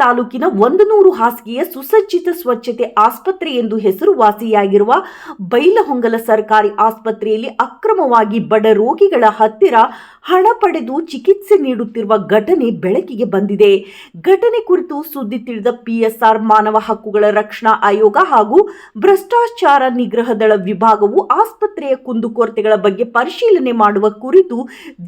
ತಾಲೂಕಿನ ಒಂದು ನೂರು ಹಾಸಿಗೆಯ ಸುಸಜ್ಜಿತ ಸ್ವಚ್ಛತೆ ಆಸ್ಪತ್ರೆ ಎಂದು ಹೆಸರುವಾಸಿಯಾಗಿರುವ ಬೈಲಹೊಂಗಲ ಸರ್ಕಾರಿ ಆಸ್ಪತ್ರೆಯಲ್ಲಿ ಅಕ್ರಮವಾಗಿ ಬಡ ರೋಗಿಗಳ ಹತ್ತಿರ ಹಣ ಪಡೆದು ಚಿಕಿತ್ಸೆ ನೀಡುತ್ತಿರುವ ಘಟನೆ ಬೆಳಕಿಗೆ ಬಂದಿದೆ. ಘಟನೆ ಕುರಿತು ಸುದ್ದಿ ತಿಳಿದ ಪಿಎಸ್ಆರ್ ಮಾನವ ಹಕ್ಕುಗಳ ರಕ್ಷಣಾ ಆಯೋಗ ಹಾಗೂ ಭ್ರಷ್ಟಾಚಾರ ನಿಗ್ರಹ ದಳ ವಿಭಾಗವು ಆಸ್ಪತ್ರೆಯ ಕುಂದುಕೊರತೆಗಳ ಬಗ್ಗೆ ಪರಿಶೀಲನೆ ಮಾಡುವ ಕುರಿತು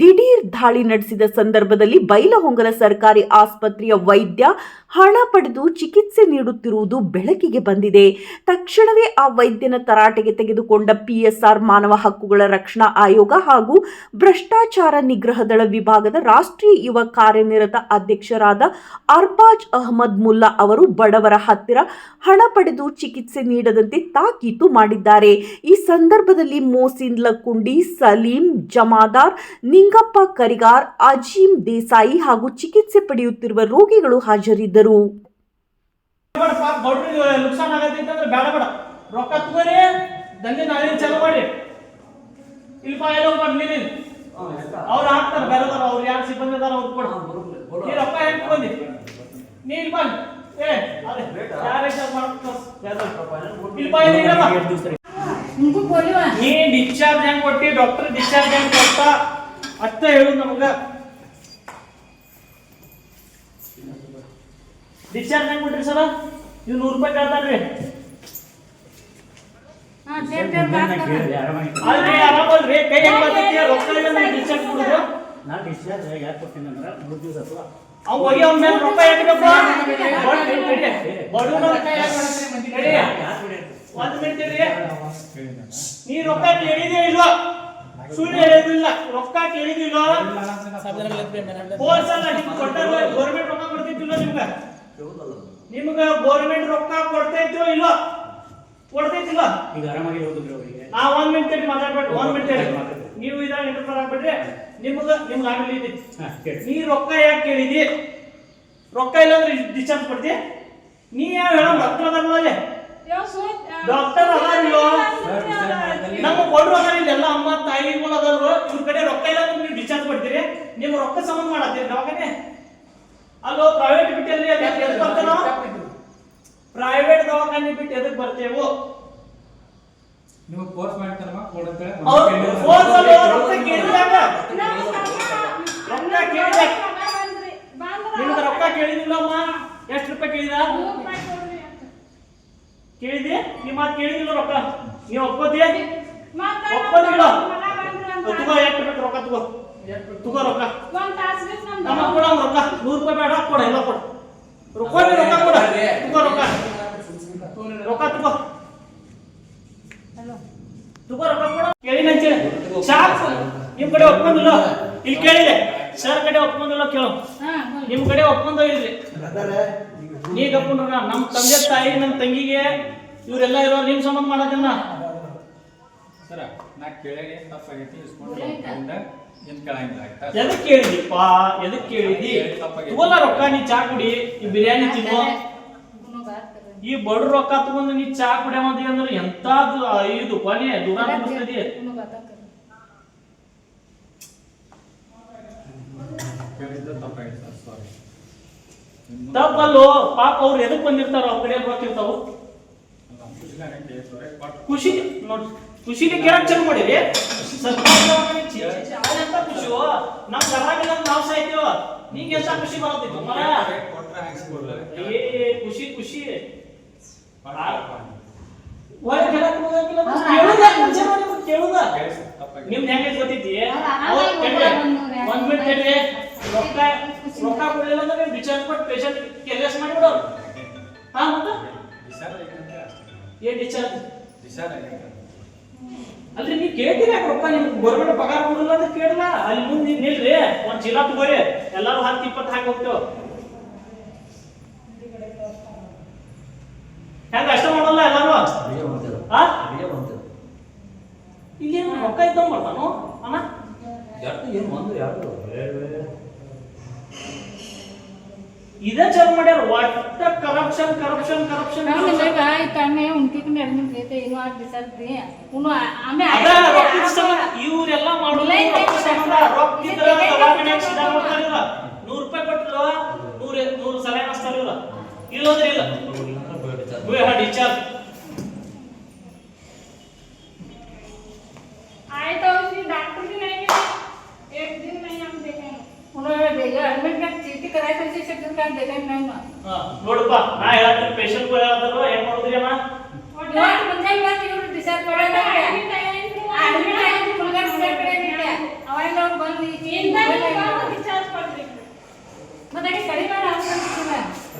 ದಿಢೀರ್ ದಾಳಿ ನಡೆಸಿದ ಸಂದರ್ಭದಲ್ಲಿ ಬೈಲಹೊಂಗಲ ಸರ್ಕಾರಿ ಆಸ್ಪತ್ರೆಯ ವೈದ್ಯ ಹಣ ಪಡೆದು ಚಿಕಿತ್ಸೆ ನೀಡುತ್ತಿರುವುದು ಬೆಳಕಿಗೆ ಬಂದಿದೆ. ತಕ್ಷಣವೇ ಆ ವೈದ್ಯನ ತರಾಟೆಗೆ ತೆಗೆದುಕೊಂಡ ಪಿಎಸ್ಆರ್ ಮಾನವ ಹಕ್ಕುಗಳ ರಕ್ಷಣಾ ಆಯೋಗ ಹಾಗೂ ಭ್ರಷ್ಟಾಚಾರ ನಿಗ್ರಹ ದಳ ವಿಭಾಗದ ರಾಷ್ಟ್ರೀಯ ಯುವ ಕಾರ್ಯನಿರತ ಅಧ್ಯಕ್ಷರಾದ ಅರ್ಬಾಜ್ ಅಹಮದ್ ಮುಲ್ಲಾ ಅವರು ಬಡವರ ಹತ್ತಿರ ಹಣ ಪಡೆದು ಚಿಕಿತ್ಸೆ ನೀಡದಂತೆ ತಾಕೀತು ಮಾಡಿದ್ದಾರೆ. ಈ ಸಂದರ್ಭದಲ್ಲಿ ಮೋಸಿನ್ ಲಕ್ಕುಂಡಿ, ಸಲೀಂ ಜಮಾದಾರ್, ನಿಂಗಪ್ಪ ಕರಿಗಾರ್ ಅಜೀಂ ದೇಸಾಯಿ ಹಾಗೂ ಚಿಕಿತ್ಸೆ ಪಡೆಯುತ್ತಿರುವ ರೋಗಿಗಳು ಹಾಜರಿದ್ದರು ಹೇಳಿದರು. ಅವ್ರು ಹಾಕ್ತಾರೆ ಬೇರೆ ಅವ್ರು ಯಾರು ಸಿಬ್ಬಂದಿ ಅದಾರ ಅವ್ರು ಕೊಡು. ನೀ ರೊಕ್ಕ ಹೆಂಗೆ ಬಂದಿ ನೀನ್ ಬನ್ ಏ ಅದೇ ಯಾರ ನೀ ಡಿಸ್ಚಾರ್ಜ್ ಹೆಂಗ್ ಕೊಟ್ಟಿ? ಡಾಕ್ಟರ್ ಡಿಸ್ಚಾರ್ಜ್ ಹೆಂಗ್ ಕೊಡ್ತಾ ಅತ್ತ ಹೇಳು ನಮ್ಗ. ಡಿಸ್ಚಾರ್ಜ್ ಹೆಂಗ್ ಬಿಡ್ರಿ ಸರ? ಇವ್ ನೂರು ರೂಪಾಯಿ ಕೇಳ್ತಾನ್ರಿ. ಅಂದ್ರೆ ನೀ ರೊಕ್ಕ ಕೇಳಿದ್ಯಾ ಇಲ್ವ? ಸುಳ್ಳು ಹೇಳಿದಿಲ್ಲ. ರೊಕ್ಕ ಕೇಳಿದಿಲ್ಲ ಗೌರ್ಮೆಂಟ್ ರೊಕ್ಕ ಕೊಡ್ತಿದ್ದಿಲ್ಲ ನಿಮ್ಗೆ. ನಿಮ್ಗ ಗೌರ್ಮೆಂಟ್ ರೊಕ್ಕ ಕೊಡ್ತೈತೋ ಇಲ್ಲ? ಕೊಡ್ತೈತಿಲ್ಲ? ಈಗ ಆರಾಮಾಗಿ ಹೋಗಿದ್ರು ಅವರಿಗೆ. ನಾ ಒಂದ್ ಮಿನಿಟ್ ಹೇಳಿ ಮಾತಾಡ್ಬೇಡ್ರಿ ಒಂದ್ ಮಿನಿಟ್ ತಡಿ. ನೀವು ಇದಾಗ ಇಂಟರ್ಫರ್ ಆಗ್ಬಿಟ್ರೆ ನಿಮ್ಗ ನಿಮ್ಗೆ ಆಮೇಲೆ ಇದೆ. ಹಾಂ ಕೇಳಿ. ನೀ ರೊಕ್ಕ ಯಾಕೆ ಕೇಳಿದಿ? ರೊಕ್ಕ ಇಲ್ಲ ಅಂದ್ರೆ ಡಿಸ್ಚಾರ್ಜ್ ಕೊಡ್ತಿ? ನೀ ಯಾವ ಹೇಳೋ ಡಾಕ್ಟರ್ ಅದಾರಲ್ಲ ಡಾಕ್ಟರ್ ಅದಾರಿಲ್ಲೋ ನಮ್ಮ ಕೊಡ್ರು ಅದಾರ ಇಲ್ಲೆಲ್ಲ ಅಮ್ಮ ತಾಯಿ ಮೂಲ ಅದಾರು. ಇವ್ರ ಕಡೆ ರೊಕ್ಕ ಇಲ್ಲ ಅಂದ್ರೆ ನೀವು ಡಿಸ್ಚಾರ್ಜ್ ಕೊಡ್ತೀರಿ? ನಿಮ್ ರೊಕ್ಕ ಸಂಬಂಧ ಮಾಡತ್ತೀರಿ ದವಾಖಾನೆ? ಅಲ್ಲೋ ಪ್ರೈವೇಟ್ ಬಿಟ್ಟಲ್ಲಿ ಅಲ್ಲಿ ಎದಕ್ ಬರ್ತಾನೋ? ಪ್ರೈವೇಟ್ ದವಾಖಾನೆ ಬಿಟ್ಟು ಎದಕ್ ಬರ್ತೇವು? ನೀವು ಫೋರ್ಸ್ ಮಾಡ್ತಾರಮ್ಮ ಕೊಡುತ್ತೆ ಫೋರ್ಸ್ ಅಲ್ಲೋ? ರೊಕ್ಕ ಕೇಳಿದಾಗ ರೊಕ್ಕ ಕೇಳಿದಾಗ ನಿಮ್ಗೆ ರೊಕ್ಕ ಕೇಳಿದಿಲ್ಲಮ್ಮ? ಎಷ್ಟು ರೂಪಾಯಿ ಕೇಳಿದ? ಕೇಳಿದೆ? ನಿಮ್ಮ ಮಾತು ಕೇಳಿದಿಲ್ಲ ರೊಕ್ಕ. ನೀವು ಒಪ್ಪೋದಿ ಒಪ್ಪೋದಿಲ್ಲ ತಗೋ ಎಷ್ಟು ಬೇಕು ರೊಕ್ಕ ತಗೋ. ತಗೋ ರೊಕ್ಕ. ನಮ್ಮ ಕೊಡ ಅವ್ನ್ ರೊಕ್ಕ. ನೂರು ರೂಪಾಯಿ ಬೇಡ ಕೊಡ ಎಲ್ಲ ಕೊಡ. ರೊಕ್ಕ ನೀ ರೊಕ್ಕ ಕೊಡ. ತಗೋ ರೊಕ್ಕ. ರೊಕ್ಕ ತಗೋ. ತಗೋ ರೊಕ್ಕ ಕೊಡ. ಕೇಳಿ ನಂಚೆ ನಿಮ್ ಕಡೆ ಒಪ್ಕೊಂಡಿಲ್ಲ. ಇಲ್ಲಿ ಕೇಳಿದೆ. ಸರ್ ಕಡೆ ಒಪ್ಕೊಂಡಿಲ್ಲ ಕೇಳು. हाँ ನಿಮ್ ಕಡೆ ಒಪ್ಕೊಂಡೋ ಇಲ್ರಿ ನೀ ಕಪ್ಕೊಂಡ್ರ ನಮ್ಮ ತಂದೆ ತಾಯಿ ನನ್ನ ತಂಗಿಗೆ ಇವರೆಲ್ಲ ಇರೋ ನಿಮ್ ಸಂಬಂಧ ಮಾಡೋದನ್ನ ಸರ ನಾ ಕೇಳಿ ತಪ್ಪಾಗೈತಿ ಇಸ್ಕೊಂಡು ಹೋಗ್ಕೊಂಡ ಎದಕ್ ಕೇಳಿದಿಪ್ಪ ಎದಕ್ ಕೇಳಿದಿ ತಗೋಲ್ಲ ರೊಕ್ಕ ನೀ ಚಾ ಕುಡಿ. ಈ ಬಿರಿಯಾನಿ ತಿನ್ನು ಈ ಬಡ ರೊಕ್ಕ ತಗೊಂಡು ನೀ ಚಾ ಕುಡಿಯಮದಿ ಅಂದ್ರೆ ಎಂತಾದ್ ಐದು ಕೊನೆ ದೂರ ಸಾರಿ ತಪ್ಪಲ್ಲೋ ಪಾಪ ಅವ್ರು ಎದಕ್ ಬಂದಿರ್ತಾರ ಅವ್ರ ಕಡೆ ಇರ್ತಾವು ಖುಷಿ ನೋಡಿ ಖುಷಿಲಿ ಕೇಳಕ್ ಚಲೋ ಮಾಡಿರಿ. ಸರ್ಕಾರಿ ಛೀ, ಅದೆಂತ ಖುಷಿಯೋ ನಾವ್ ಕರ್ನಾಟಕ ನಾವ್ ಸಾಯ್ತೀವ ನಿಂಗೆ ಎಷ್ಟ ಖುಷಿ ಬರತ್ತಿತ್ತು ಮರ? ಏ ಖುಷಿ ಖುಷಿ. ಒಳ್ಳೆ ಹೋಗಂಗಿಲ್ಲ ಅಂದ್ರೆ ಕೇಳುದ ಮುಂಚೆ ಮತ್ತೆ ಕೇಳುದ. ನಿಮ್ದು ಹೆಂಗೆ ಗೊತ್ತೈತಿ ಅವ್ರ್ ಕೇಳ್ರಿ, ಒಂದ್ ಮಿನಿಟ್ ಹೇಳ್ರಿ ರೊಕ್ಕ ರೊಕ್ಕ ಕೊಡ್ಲಿಲ್ಲ ಅಂದ್ರೆ ನೀವು ಡಿಸ್ಚಾರ್ಜ್ ಕೊಟ್ಟು ಪೇಷಂಟ್ ಕೆಲ್ಸ ಮಾಡಿಬಿಡೋರು ಹಾ ಮತ್ತೆ? ಏನ್ ಡಿಸ್ಚಾರ್ಜ್ ಅಲ್ರಿ, ನೀವು ಕೇಳ್ತೀರಾ ರೊಕ್ಕ ನಿಮ್ಗೆ ಗೌರ್ಮೆಂಟ್ ಪಗಾರ ಕೊಡಲ್ಲ ಅಂತ ಕೇಳಲ್ಲ. ಅಲ್ಲಿ ಮುಂದೆ ನಿಲ್ರಿ, ಒಂದ್ ಚೀಲ ತಗೋರಿ. ಎಲ್ಲಾರು ಹತ್ತು ಇಪ್ಪತ್ತು ಹಾಕಿ ಹೋಗ್ತೇವ ಹೆಂಗ ಅಷ್ಟ ಮಾಡಲ್ಲ ಎಲ್ಲಾರು ಆ ಇಲ್ಲಿ ಏನು ರೊಕ್ಕ ಇದ್ದಂಗ್ ಮಾಡ್ತಾನೋ ಅಣ್ಣ ಇದೇ ಚಾಲು ಮಾಡ್ಯಾರ ಒಟ್ಟ ಕರಪ್ಷನ್ ಕರಪ್ಷನ್ ಕರಪ್ಷನ್ तने उनके के मेरे में देते इनो आज डिसाइड दिए उनो हमें ಅದ ರೊಕ್ಕದ ಸಂಬಂಧ ಇವ್ರೆಲ್ಲ ಮಾಡೋದು ರೊಕ್ಕದ ಸಂಬಂಧ ರೊಕ್ಕ ಇದ್ರ ದವಾಖಾನ್ಯಾಗ ಸೀದಾ ನೋಡ್ತಾರಿಲ್ಲ ನೂರು ರೂಪಾಯಿ ಕೊಟ್ಟಿಲ್ಲ ನೂರ ನೂರು ಸಲ ಅನಿಸ್ತಾರ ಇಲ್ಲ ಇಲ್ಲಂದ್ರೆ ಇಲ್ಲ ಡಿಸ್ಚಾರ್ಜ್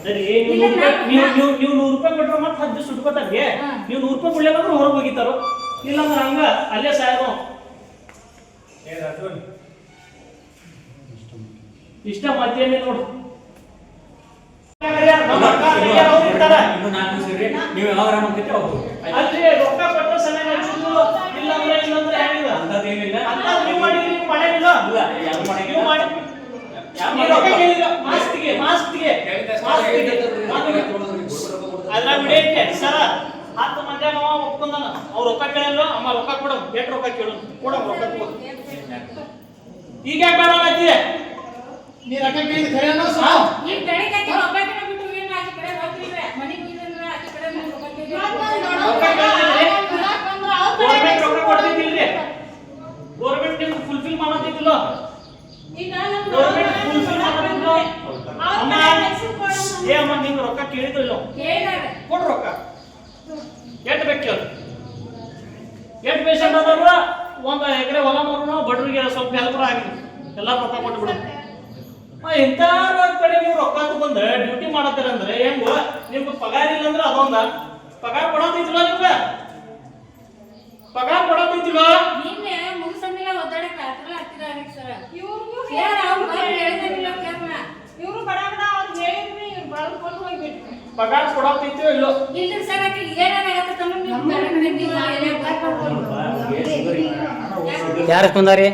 ಅದರಿ ನೀವು ನೂರು ರೂಪಾಯಿ ನೀವು ನೀವು ನೂರು ರೂಪಾಯಿ ಕೊಟ್ರೆ ಮತ್ತೆ ಹತ್ತು ದಿವಸ ಸುಟ್ಕೋತಾರ್ರಿ ಹಾ. ನೀವು ನೂರು ರೂಪಾಯಿ ಕೊಡ್ಲಿಲ್ಲಂದ್ರೆ ಹೊರಗೆ ಹೋಗಿತ್ತಾರೋ ಇಲ್ಲಾಂದ್ರೆ ಹಂಗ ಅಲ್ಲೇ ಸಾಯೋ. ಏ ರಾಜುನ್. ಇಷ್ಟ ಮತ್ತೇನೆ ನೋಡು. ನೀವು ರೊಕ್ಕ ಕೊಟ್ಟ ಸಮಯ ಇಲ್ಲಾಂದ್ರೆ ಇಲ್ಲಾಂದ್ರೆ ಹೆಂಗಿಲ್ಲ ಅಂಥದ್ದೇನಿಲ್ಲ. ಅಂತ ನೀವು ಮಾಡಿರಿ ನೀವು ಮಾಡಂಗಿಲ್ಲ ಇಲ್ಲ. ಯಾರು ಮಾಡಂಗಿಲ್ಲ. ಮಾಡಿ ಯಾರು ನೀವು ರೊಕ್ಕ ಮಾಡಂಗಿಲ್ಲ. ಕೇಳಿಲ್ಲ ಮಾಸ್ತಿಗೆ ಮಾಸ್ತಿಗೆ ಮಾಸ್ತಿಗೆ ಅದ್ರಾಗ ಬಿಡೈತೆ ಸರ ಹತ್ತು ಮಂದ್ಯಾಗ ಅವ ಒಪ್ಕೊಂಡಾನ. ಅವ್ರ ರೊಕ್ಕ ಕೇಳಲ್ಲ ಅಮ್ಮ ರೊಕ್ಕ ಕೊಡ ಎಷ್ಟು ರೊಕ್ಕ ಕೇಳು. ಕೊಡ ರೊಕ್ಕ ಕೊಡು. ಈಗ ಯಾಕೆ ಬೇಡ? ನೀ ರೊಕ್ಕ ಕೇಳಿದ ಖರೆ ಅನ್ನೋ ಸಾವು. ಈ ಕಡೆ ಕಟ್ಟಿ ಒಬ್ಬಾಕಿನ ಬಿಟ್ಟು ಏನು ಆಚೆ ಕಡೆ ಹೋಗ್ತಿಲ್ವೇ ಮನೆ ಬೀಳಂದ್ರೆ ಆಚೆ ಕಡೆ ನೀವು ರೊಕ್ಕ ಕೇಳಿ ರೊಕ್ಕ ಕೇಳ್ತಿದ್ರಿ? ಗೌರ್ಮೆಂಟ್ ರೊಕ್ಕ ಕೊಡ್ತೈತಿಲ್ರಿ ಗೌರ್ಮೆಂಟ್ ನಿಮ್ಗೆ ಫುಲ್ಫಿಲ್ ಮಾಡತೈತಿಲ್ಲ ಈಗ ನಮ್ಮ ಗೌರ್ಮೆಂಟ್ ಫುಲ್ಫಿಲ್ ಮಾಡತೈತಿಲ್ಲ ಅಮ್ಮ ಏ ಅಮ್ಮ ನಿಮ್ಗೆ ರೊಕ್ಕ ಕೇಳಿದ್ರಿಲ್ಲ ಕೇಳಿದಾರೆ ಕೊಡು ರೊಕ್ಕ ಎಷ್ಟು ಬೇಕು ಕೇಳು ಎಷ್ಟು ಪೇಷಂಟ್ ಅದಾರ ಒಂದು ಎಕರೆ ಹೊಲ ಮಾರೋಣ ಬಡವರಿಗೆ ಸ್ವಲ್ಪ ಹೆಲ್ಪರ್ ಆಗಿದೆ ಎಲ್ಲ ರೊಕ್ಕ ಕೊಟ್ಟು ಬಿಡು. ಇಂಥ ಕಡೆ ನೀವು ರೊಕ್ಕ ತಗೊಂಡ್ ಡ್ಯೂಟಿ ಮಾಡತ್ತೀರ ಅಂದ್ರೆ ಹೆಂಗ? ನಿಮ್ಗೆ ಪಗಾರ ಇಲ್ಲ ಅಂದ್ರೆ ಅದೊಂದ. ಪಗಾರ ಕೊಡೋದಿಲ್ಲ ನಿಮ್ಗೆ? ಪಗಾರ ಕೊಡೋದಿಲ್ಲ ನಿನ್ನೆ ಮುಗಿಸಂಗಿಲ್ಲ ಒದ್ದಾಡಕ್ ರಾತ್ರಿ ಹತ್ತಿರ ಸರ್ ಇವ್ರಿಗೂ ಕೇಳ ಅವ್ರು ಬಂದು ಹೇಳಿದಂಗಿಲ್ಲ ಕೇಳ್ನ. ಇವ್ರು ಬಡ ಬಡ ಅವ್ರು ಹೇಳಿದ್ರಿ ಇವ್ರು ಬಳ್ಕೊಂಡು ಹೋಗ್ಬಿಟ್ರು. ಪಗಾರ ಕೊಡತೈತಿಯೋ ಇಲ್ಲೋ? ಇಲ್ಲ ಸರ್ ಏನಾಗತ್ತೆ ತಮ್ಮ ನೀವು ಬೇರೆ ಕಡೆ ನೀವು ಎಲ್ಲೇ ಯಾರು ಇಸ್ಕೊಂಡಾರಿ?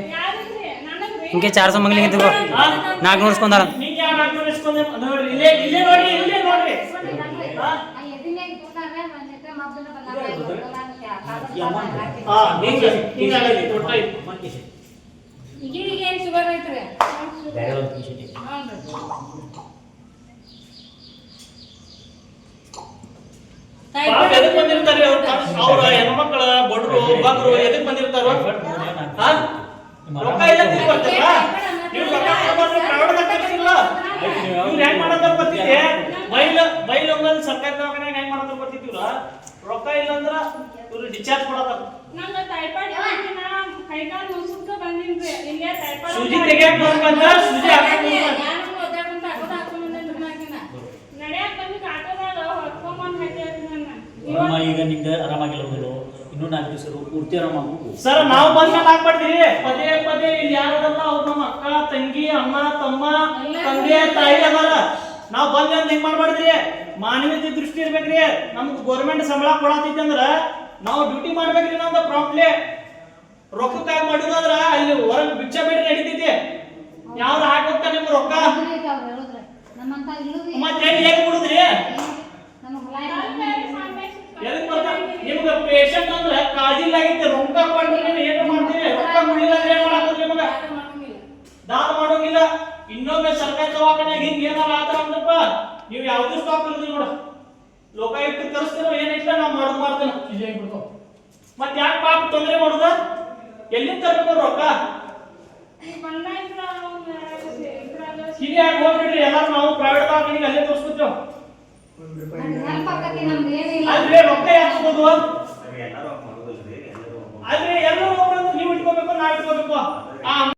ಹಿಂಗೆ ಚಾರ್ ಸौ ಮಂಗ್ಲಿಗೆ ನಾಲ್ಕು ನಾಲ್ಕುನೂರು ಇಸ್ಕೊಂಡಾರ ಎದಕ್ ಬಂದಿರ್ತಾರೆ ಅವ್ರ? ಹೆಣ್ಮಕ್ಳ ಬಡ್ರು ಬಂದ್ರು ಎದಕ್ ಬಂದಿರ್ತಾರ? ಹಾ? ರೊಕ್ಕ ಇಲ್ಲ ತಿಳ್ಕೊಳ್ತಾರ ನೀವು ದಾಗ ಕಳ್ಸಿಲ್ಲ. ಇವ್ರು ಹೆಂಗ್ ಮಾಡತ್ತಾರ ಗೊತ್ತಿದೆ? ಬೈಲ್ ಬೈಲ್ ಒಂದಲ್ಲಿ ಸರ್ಕಾರಿ ದವಾಖಾನೆ ಹೆಂಗ್ ಮಾಡತ್ತಾರ ಗೊತ್ತಿದ್ದೀವ್ರ ರೊಕ್ಕ ಇಲ್ಲ ಅಂದ್ರ ಇವ್ರು ಡಿಸ್ಚಾರ್ಜ್ ಕೊಡತ್ತಾರ ನಂಗೆ ಟೈಫಾಯ್ಡ್ ಮುಸುಕ ಬಂದಿನ್ರಿ. ಇಲ್ಲೇ ಟೈಫಾಯ್ಡ್ ಸೂಜಿ ತೆಗಿಯಕ್ ಸೂಜಿ ಬಂದು ಅಮ್ಮ ಈಗ ನಿಂಗೆ ಆರಾಮಾಗಿಲ್ಲ ಇನ್ನೂ ನಾಲ್ಕು ದಿವಸ ಇರು, ಪೂರ್ತಿ ಸರ್ ನಾವು ಬಂದ ಮೇಲೆ ಹಾಕ್ಬಾರ್ದ್ರಿ ಪದೇ ಪದೇ ಇಲ್ಲಿ ಯಾರದಲ್ಲ ಅವ್ರು ನಮ್ಮ ಅಕ್ಕ ತಂಗಿ ಅಮ್ಮ ತಮ್ಮ ತಂದೆ ತಾಯಿ ಅದಾರ. ನಾವು ಬಂದ ಅಂತ ಹೆಂಗ್ ಮಾಡ್ಬಾರ್ದ್ರಿ. ಮಾನವೀಯತೆ ದೃಷ್ಟಿ ಇರ್ಬೇಕ್ರಿ. ನಮ್ಗೆ ಗೌರ್ಮೆಂಟ್ ಸಂಬಳ ಕೊಡತೈತಿ ಅಂದ್ರ ನಾವು ಡ್ಯೂಟಿ ಮಾಡ್ಬೇಕ್ರಿ ನಮ್ದು ಪ್ರಾಂಪ್ಟ್ಲಿ ರೊಕ್ಕಕ್ಕಾಗಿ ಮಾಡಿದ್ರ ಅಲ್ಲಿ ಹೊರಗೆ ಬಿಚ್ಚ ಬೇಡಿ ನಡೀತೈತಿ. ಯಾವ್ದು ಹಾಕ ನಿಮ್ ರೊಕ್ಕ? ಮತ್ತೆ ಹೆಂಗ್ ಹೆಂಗ್ ಬಿಡುದ್ರಿ ಎಲ್ಲಿ ಎದಕ್ ಬರ್ತಾ ನಿಮ್ಗೆ ಪೇಷಂಟ್ ಅಂದ್ರ ಕಾಳಜಿ ರೊಕ್ಕ ರೊಕ್ಕ ನೀನು ಏನು ಮಾಡ್ತೀರಿ? ರೊಕ್ಕ ಮುಡಿಲ್ಲ ಅಂದ್ರೆ ಏನ್ ಮಾಡಾಕೋದ್ರಿ ನಿಮಗ ದಾನ ಮಾಡೋಂಗಿಲ್ಲ. ಇನ್ನೊಮ್ಮೆ ಸರ್ಕಾರಿ ದವಾಖಾನ್ಯಾಗ ಹಿಂಗ್ ಏನಾರ ಆದ್ರ ಅಂದ್ರಪ್ಪ ನೀವು ಯಾವ್ದು ಸ್ಟಾಪ್ ಇರೋದಿಲ್ಲ ನೋಡ. ಲೋಕಾಯುಕ್ತ ಕರೆಸ್ತೀರೋ ಏನಿಲ್ಲ ನಾವು ಮಾಡೋದು ಮಾಡ್ತೇನೆ. ಮತ್ ಯಾಕೆ ಪಾಪ ತೊಂದರೆ ಮಾಡುದ? ಎಲ್ಲಿಂದ ತರ್ಬೇಕು ರೊಕ್ಕ? ಹಿರಿಯಾಗಿ ಹೋಗ್ಬಿಡ್ರಿ ಎಲ್ಲಾರು ನಾವು ಪ್ರೈವೇಟ್ ಬ್ಯಾಂಕ್ ಅಲ್ಲೇ ತೋರಿಸ್ಬಿಟ್ಟು ಅಲ್ರಿ ರೊಕ್ಕ ಯಾಕೆ ತಗೋದು ಅಲ್ರಿ ಎಲ್ಲರೂ ನೀವು ಇಟ್ಕೋಬೇಕು ನಾ ಇಟ್ಕೋಬೇಕು. ಆ